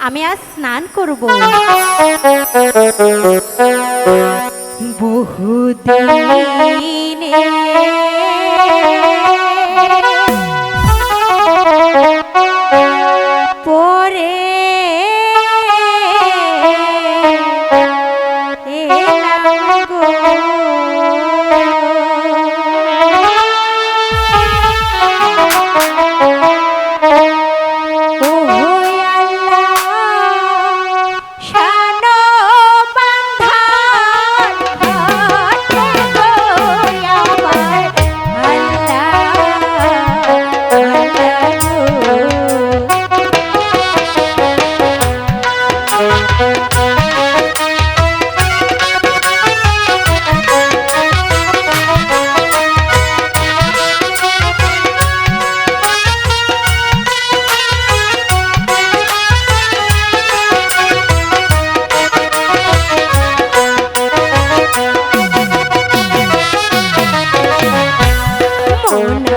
আমি আজ স্নান করব। বহুদিনে পরে না